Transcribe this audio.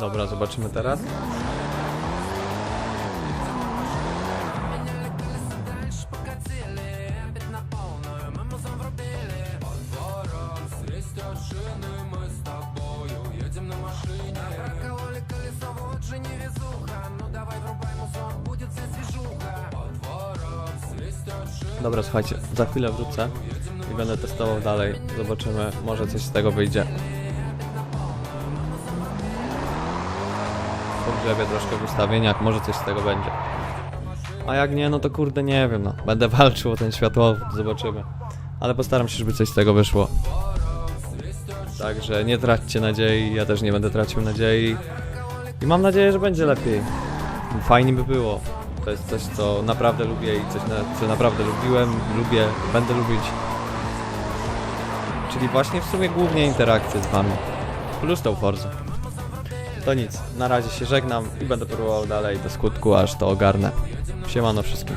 Dobra, zobaczymy teraz. Dobra, słuchajcie, za chwilę wrócę i będę testował dalej. Zobaczymy, może coś z tego wyjdzie. Pogrzebię troszkę w ustawieniach, może coś z tego będzie. A jak nie, no to kurde nie wiem, no. Będę walczył o ten światłowód, zobaczymy. Ale postaram się, żeby coś z tego wyszło. Także nie traćcie nadziei, ja też nie będę tracił nadziei. I mam nadzieję, że będzie lepiej. Fajnie by było. To jest coś, co naprawdę lubię i coś, co naprawdę lubiłem, lubię, będę lubić. Czyli właśnie w sumie głównie interakcje z wami. Plus tą Forza. To nic, na razie się żegnam i będę próbował dalej do skutku, aż to ogarnę. Siemano wszystkim.